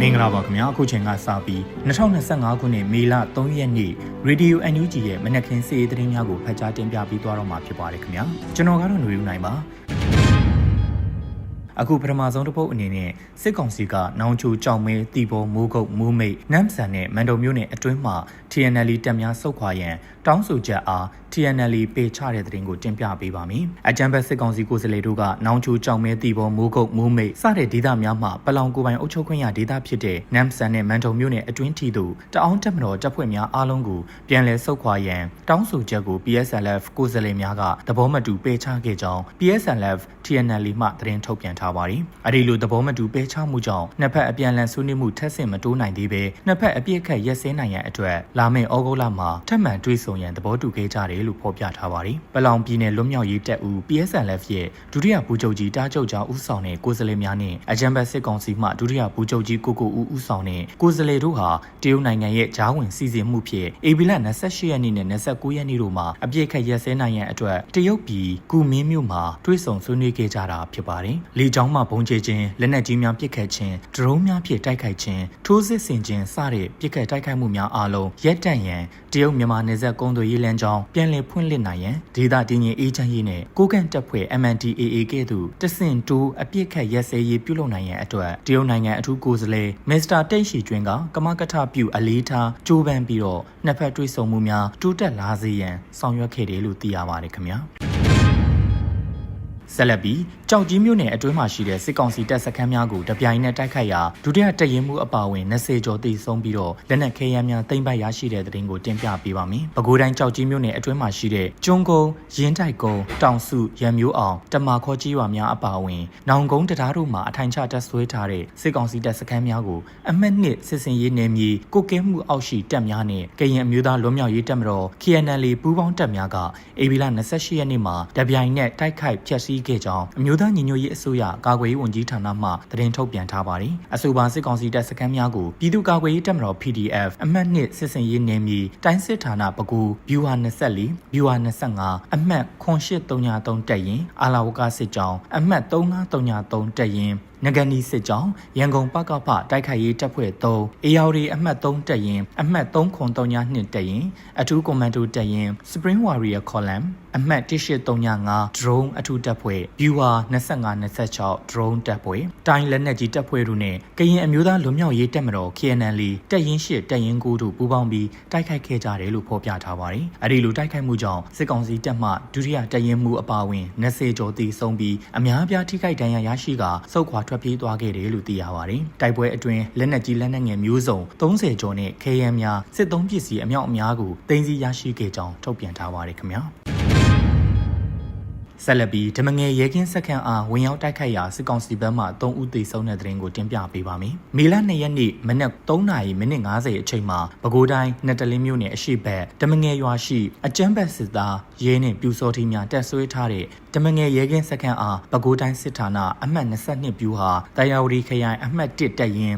မင်္ဂလာပါခင်ဗျာအခုချိန်ကစပြီး2025ခုနှစ်မေလ3ရက်နေ့ Radio NUG ရဲ့မနက်ခင်းစီးရီးသတင်းများကိုဖတ်ကြားတင်ပြပေးသွားတော့မှာဖြစ်ပါတယ်ခင်ဗျာကျွန်တော်ကတော့ຫນွေဦးနိုင်ပါအခုပထမဆုံးတစ်ပုတ်အနေနဲ့စစ်ကောင်စီကနောင်ချိုကြောင်မဲတီဘောမိုးကုတ်မူးမိတ်နမ်ဆန်နဲ့မန်တုံမျိုးနဲ့အတွင်းမှာ TNL တပ်များစုတ်ခွာရန် တောင်းဆိုချက်အား TNL ပေချတဲ့သတင်းကိုတင်ပြပေးပါမယ်။အကြံဘက်စစ်ကောင်စီကိုယ်စားလှယ်တို့ကနောင်ချိုကြောင်မဲတီဘောမိုးကုတ်မူးမိတ်စတဲ့ဒေသများမှာပလောင်ကိုပိုင်အုပ်ချုပ်ခွင့်ရဒေသဖြစ်တဲ့နမ်ဆန်နဲ့မန်တုံမျိုးနဲ့အတွင်းထီတို့တအောင်းတက်မတော်တပ်ဖွဲ့များအားလုံးကိုပြန်လည်စုတ်ခွာရန်တောင်းဆိုချက်ကို PSLF ကိုယ်စားလှယ်များကသဘောမတူပေချခဲ့ကြောင်း PSLF TNL မှသတင်းထုတ်ပြန်ထားပါတယ်။အဲဒီလိုသဘောမတူပေချမှုကြောင့်နှစ်ဖက်အပြန်အလှန်ဆွေးနွေးမှုထက်ဆင့်မတိုးနိုင်သေးပဲနှစ်ဖက်အပြစ်ခတ်ရက်စဲနိုင်ရန်အတွက်လာမယ့်ဩဂုတ်လမှာထပ်မံတွေးဆုံရန်သဘောတူခဲ့ကြတယ်လို့ဖော်ပြထားပါတယ်။ပလောင်ပြည်နယ်လွတ်မြောက်ရေးတပ်ဦး PSLF ရဲ့ဒုတိယဗိုလ်ချုပ်ကြီးတားချုပ်ကျောင်းဦးဆောင်တဲ့ကိုယ်စားလှယ်များနဲ့အကြံဘက်စစ်ကောင်စီမှဒုတိယဗိုလ်ချုပ်ကြီးကိုကိုဦးဦးဆောင်တဲ့ကိုယ်စားလှယ်တို့ဟာတရုတ်နိုင်ငံရဲ့ဂျားဝင်စီစဉ်မှုဖြင့်အေဘီလ28ရက်နေ့နဲ့29ရက်နေ့တို့မှာအပြစ်ခတ်ရက်စဲနိုင်ရန်အတွက်တရုတ်ပြည်ကူမင်းမြို့မှာတွေးဆုံဆွေးနွေးခဲ့ကြတာဖြစ်ပါတယ်။လေကြောင်းမှဘုံကျဲခြင်းလက်နက်ကြီးများပစ်ခတ်ခြင်းဒရုန်းများဖြင့်တိုက်ခိုက်ခြင်းထိုးစစ်ဆင်ခြင်းစတဲ့ပစ်ခတ်တိုက်ခိုက်မှုများအားလုံးရပ်တန့်ရန်တရုတ်မြန်မာနယ်စပ်ကုန်းသွယ်ရေးလမ်းကြောင်းပြန်လည်ဖွင့်လှစ်နိုင်ရန်ဒေသတည်ငြိမ်အေးချမ်းရေးနဲ့ကိုကန့်တပ်ဖွဲ့ MNDAA ကဲ့သို့တဆင့်တိုးအပြစ်ခတ်ရက်စဲရေးပြုလုပ်နိုင်ရန်အတွက်တရုတ်နိုင်ငံအထူးကိုယ်စားလှယ်မစ္စတာတိတ်ရှိကျွင်းကကမကထပြုအလေးထားကြိုးပမ်းပြီးတော့နှစ်ဖက်တွေ့ဆုံမှုများတိုးတက်လာစေရန်ဆောင်ရွက်ခဲ့တယ်လို့သိရပါတယ်ခင်ဗျာ ဆက်လက်ပြီးကြောက်ကြီးမြို့နယ်အတွင်းမှာရှိတဲ့စစ်ကောင်စီတပ်စခန်းများကိုတပြိုင်နက်တိုက်ခိုက်ရာဒုတိယတရင်မှုအပါအဝင်20ကျော်တိဆုံးပြီးတော့လက်နက်ခဲယမ်းများသိမ်းပိုက်ရရှိတဲ့တဲ့တင်ကိုတင်ပြပေးပါမယ်။ပဲခူးတိုင်းကြောက်ကြီးမြို့နယ်အတွင်းမှာရှိတဲ့ကျွန်းကုန်းရင်းတိုက်ကုန်းတောင်စုရံမျိုးအောင်တမာခေါ်ကြီးရွာများအပါအဝင်နောင်ကုန်းတရားတို့မှာအထိုင်ချတပ်ဆွဲထားတဲ့စစ်ကောင်စီတပ်စခန်းများကိုအမှတ်နှစ်စစ်စင်ရေးနယ်မြေကိုကဲမှုအောက်ရှိတပ်များနဲ့ကရင်အမျိုးသားလွတ်မြောက်ရေးတပ်မတော် KNL ပူးပေါင်းတပ်များကအေဗီလာ28ရက်နေ့မှာတပြိုင်နက်တိုက်ခိုက်ဖျက်ဆီးခဲ့ကြောင်းအမျိုးသားညီညွတ်ရေးအစိုးရကာကွယ်ရေးဝန်ကြီးဌာနမှသတင်းထုတ်ပြန်ထားပါတယ်။အဆိုပါစစ်ကောင်စီတပ်စခန်းများကိုပြည်သူ့ကာကွယ်ရေးတပ်မတော် PDF အမှတ်2စစ်စင်ရေးနယ်မြေတိုင်းစစ်ဌာနပကူဗျူဟာ24ဗျူဟာ25အမှတ်8333တပ်ရင်အာလာဝကစစ်ကြောင်းအမှတ်3533တပ်ရင်နဂနီစစ်ကြောင်းရန်ကုန်ပကဖတိုက်ခိုက်ရေးတပ်ဖွဲ့3အေယာရီအမှတ်3တပ်ရင်အမှတ်3932တပ်ရင်အထူးကွန်မန်ဒိုတပ်ရင် Spring Warrior Column အမှတ်1835 drone အထူးတပ်ဖွဲ့ viewer 2526 drone တပ်ဖွဲ့တိုင်းလက်နက်ကြီးတပ်ဖွဲ့တို့နဲ့ကရင်အမျိုးသားလွတ်မြောက်ရေးတပ်မတော် KNL တပ်ရင်း8တပ်ရင်း9တို့ပူးပေါင်းပြီးတိုက်ခိုက်ခဲ့ကြတယ်လို့ဖော်ပြထားပါတယ်။အဲဒီလိုတိုက်ခိုက်မှုကြောင့်စစ်ကောင်စီတပ်မှဒုတိယတပ်ရင်းမှုအပါအဝင်20ကျော်သေဆုံးပြီးအများအပြားထိခိုက်ဒဏ်ရာရရှိကာစုခွာထွက်ပြေးသွားခဲ့တယ်လို့သိရပါတယ်။တိုက်ပွဲအတွင်းလက်နက်ကြီးလက်နက်ငယ်မျိုးစုံ30ကျော်နဲ့ခဲယမ်းများစစ်သုံးပစ္စည်းအမြောက်အများကိုတင်စီရရှိခဲ့ကြောင်းထုတ်ပြန်ထားပါတယ်ခင်ဗျာ။ ဆက်လက်ပြီးဓမငယ်ရဲကင်းစက္ကန့်အားဝင်ရောက်တိုက်ခိုက်ရာစစ်ကောင်စီဘက်မှ3ဦးသေဆုံးတဲ့တဲ့ရင်ကိုတင်ပြပေးပါမယ်။မေလ2ရက်နေ့မနက်3:50မိနစ်50အချိန်မှာပဲခူးတိုင်းနတလင်းမြို့နယ်အရှိဘက်ဓမငယ်ရွာရှိအကျန်းဘက်စစ်သားရဲနှင့်ပြူစောထီများတက်ဆွဲထားတဲ့ဓမငယ်ရဲကင်းစက္ကန့်အားပဲခူးတိုင်းစစ်ဌာနအမှတ်22ပြူဟာတရားဝတီခရိုင်အမှတ်1တပ်ရင်း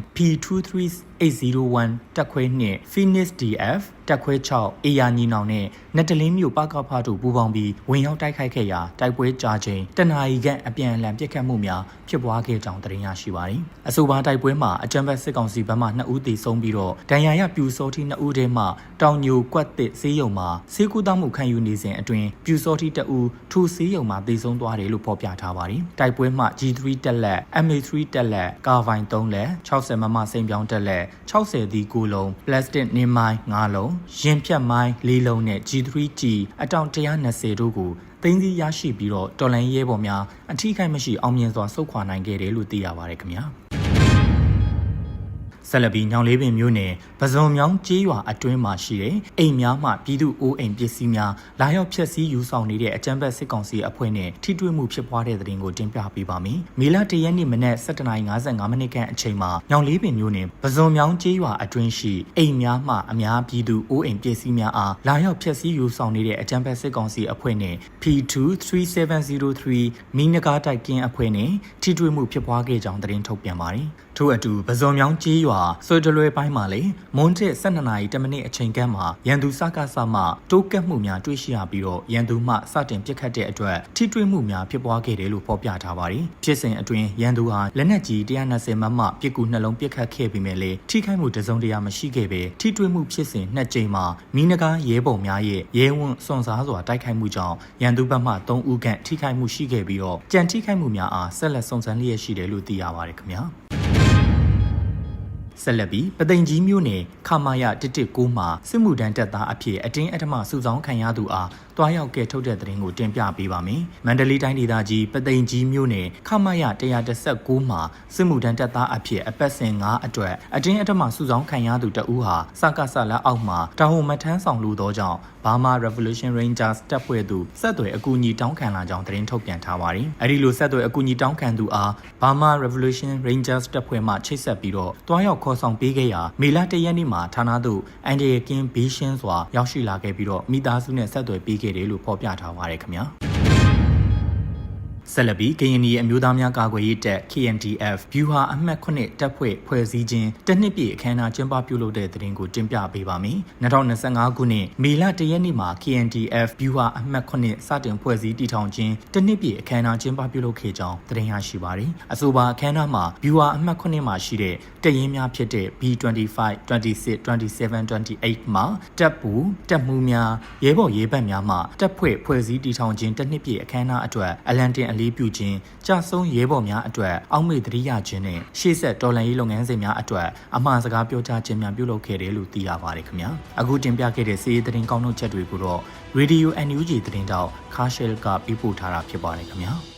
P23801 တက်ခွဲနှင့် Phoenix DF တက်ခွဲ6အေယာညီနောင်နဲ့နတလင်းမြို့ပကဖားတို့ပူးပေါင်းပြီးဝင်ရောက်တိုက်ခိုက်ခဲ့ရာတိုက်ပွဲကြာချိန်တနအီခန့်အပြန်အလှန်ပစ်ခတ်မှုများဖြစ်ပွားခဲ့ကြောင်းသတင်းရရှိပါတယ်။အဆိုပါတိုက်ပွဲမှာအကြံဘက်စစ်ကောင်စီဘက်မှ2ဦးသေဆုံးပြီးတော့ဒဏ်ရာရပြူစောတိ2ဦးထဲမှတောင်ညိုကွက်တစ်ဆေးရုံမှာဆေးကူတောမှုခံယူနေစဉ်အတွင်းပြူစောတိ2ဦးထူဆေးရုံမှာသေဆုံးသွားတယ်လို့ဖော်ပြထားပါတယ်။တိုက်ပွဲမှာ G3 တက်လက် MA3 တက်လက်ကာဗိုင်3လက်60မမစိန်ပြောင်းတက်လက်60ဒီ9လုံးပလတ်စတစ်နင်းမိုင်း9လုံးရင်ဖြတ်မိုင်း4လုံးနဲ့ G3G အတောင်120တို့ကိုသိန်းစီရရှိပြီးတော့တော်လန်ရဲဘော်များအထီးခိုက်မရှိအောင်မြင်စွာဆုတ်ခွာနိုင်ခဲ့တယ်လို့သိရပါတယ်ခင်ဗျာ ဆက်လက်ပြီးညောင်လေးပင်မြို့နယ်ပဇွန်မြောင်းကျေးရွာအတွင်းမှာရှိတဲ့အိမ်များမှပြည်သူအိုးအိမ်ပစ္စည်းများလာရောက်ဖျက်ဆီးယူဆောင်နေတဲ့အကြမ်းဖက်စစ်ကောင်စီအဖွဲ့နဲ့ထိတွေ့မှုဖြစ်ပွားတဲ့တဲ့တင်ကိုတင်ပြပေးပါမယ်။မေလ၁ရက်နေ့မနက်7:55မိနစ်ခန့်အချိန်မှာညောင်လေးပင်မြို့နယ်ပဇွန်မြောင်းကျေးရွာအတွင်းရှိအိမ်များမှအများပြည်သူအိုးအိမ်ပစ္စည်းများအားလာရောက်ဖျက်ဆီးယူဆောင်နေတဲ့အကြမ်းဖက်စစ်ကောင်စီအဖွဲ့နဲ့ P2 3703 မီနဂါတိုက်ကင်းအဖွဲ့နဲ့ထိတွေ့မှုဖြစ်ပွားခဲ့ကြောင်းသတင်းထုတ်ပြန်ပါတယ်။ ထို့အတူပဇွန်မြောင်းကျေးရွာဟာဆွေဒလွယ်ပိုင်းမှာလေမွန်းတစ်12နာရီ10မိနစ်အချိန်ကန့်မှာရန်သူစကားဆမှတိုးကက်မှုများတွေ့ရှိရပြီးတော့ရန်သူမှစတင်ပစ်ခတ်တဲ့အတွက်ထိတွေ့မှုများဖြစ်ပွားခဲ့တယ်လို့ဖော်ပြထားပါတယ်ဖြစ်စဉ်အတွင်းရန်သူဟာလက်နက်ကြီး120မမပစ်ကူနှလုံးပစ်ခတ်ခဲ့ပြီးမြဲလေထိခိုက်မှုတစုံတရာမရှိခဲ့ပဲထိတွေ့မှုဖြစ်စဉ်နှစ်ကြိမ်မှာမီးနဂါရဲဘော်များရဲ့ရဲဝံ့စွန်စားစွာတိုက်ခိုက်မှုကြောင့်ရန်သူဘက်မှ3ဦးခန့်ထိခိုက်မှုရှိခဲ့ပြီးတော့ကြံထိခိုက်မှုများအားဆက်လက်စုံစမ်းလျက်ရှိတယ်လို့သိရပါတယ်ခင်ဗျာ ဆက်လက်ပြီးပသိမ်ကြီးမြို့နယ်ခမာယ119မှာစစ်မှုထမ်းတပ်သားအဖြစ်အတင်းအဓမ္မစုဆောင်းခံရသူအားတွားရောက်ကဲထုတ်တဲ့သတင်းကိုတင်ပြပေးပါမယ်။မန္တလေးတိုင်းဒေသကြီးပသိမ်ကြီးမြို့နယ်ခမာယ119မှာစစ်မှုထမ်းတပ်သားအဖြစ်အပတ်စဉ်9အတွက်အတင်းအဓမ္မစုဆောင်းခံရသူတအူးဟာစကစလက်အောက်မှာတာဝန်မထမ်းဆောင်လို့သောကြောင့်ဘာမာ Revolution Rangers တပ်ဖွဲ့သူဆက်သွယ်အကူအညီတောင်းခံလာကြောင်းသတင်းထုတ်ပြန်ထားပါတယ်။အဲဒီလိုဆက်သွယ်အကူအညီတောင်းခံသူအားဘာမာ Revolution Rangers တပ်ဖွဲ့မှချိတ်ဆက်ပြီးတော့တွားရောက်ခေါ်ဆောင်ပေးခဲ့ရာမေလ၁ရက်နေ့မှာဌာနသို့အန်ဂျယ်ကင်းဘေးရှင်းစွာရောက်ရှိလာခဲ့ပြီးတော့မိသားစုနဲ့ဆက်သွယ်ပေးခဲ့တယ်လို့ဖော်ပြထားပါတယ်ခင်ဗျာ။ ဆက်လက်ပြီးကရင်ပြည်အမျိုးသားများကာကွယ်ရေးတပ် KNDF ဗျူဟာအမှတ်9တပ်ဖွဲ့ဖွဲ့စည်းခြင်းတစ်နှစ်ပြည့်အခမ်းအနားကျင်းပပြုလုပ်တဲ့တဲ့တင်ကိုတင်ပြပေးပါမယ်။2025ခုနှစ်မေလ1ရက်နေ့မှာ KNDF ဗျူဟာအမှတ်9စတင်ဖွဲ့စည်းတည်ထောင်ခြင်းတစ်နှစ်ပြည့်အခမ်းအနားကျင်းပပြုလုပ်ခဲ့ကြောင်းတင်ရရှိပါတယ်။အဆိုပါအခမ်းအနားမှာဗျူဟာအမှတ်9မှာရှိတဲ့တပ်ရင်းများဖြစ်တဲ့ B25 26 27 28မှာတပ်ပူတပ်မှုများရဲဘော်ရဲဘက်များမှတပ်ဖွဲ့ဖွဲ့စည်းတည်ထောင်ခြင်းတစ်နှစ်ပြည့်အခမ်းအနားအတွက်အလံတင်အလေးပြုခြင်းကြာဆုံးရဲဘော်များအတွက်အောက်မေ့တရိယာခြင်းနဲ့ရှေ့ဆက်တော်လှန်ရေးလုပ်ငန်းစဉ်များအတွက်အမှားစကားပြောကြားခြင်းများပြုလုပ်ခဲ့တယ်လို့သိရပါတယ်ခင်ဗျာအခုတင်ပြခဲ့တဲ့စီးရီးသတင်းကောင်းထုတ်ချက်တွေကိုတော့ Radio NUG သတင်းတောက်ခါရှယ်ကပြပို့ထားတာဖြစ်ပါတယ်ခင်ဗျာ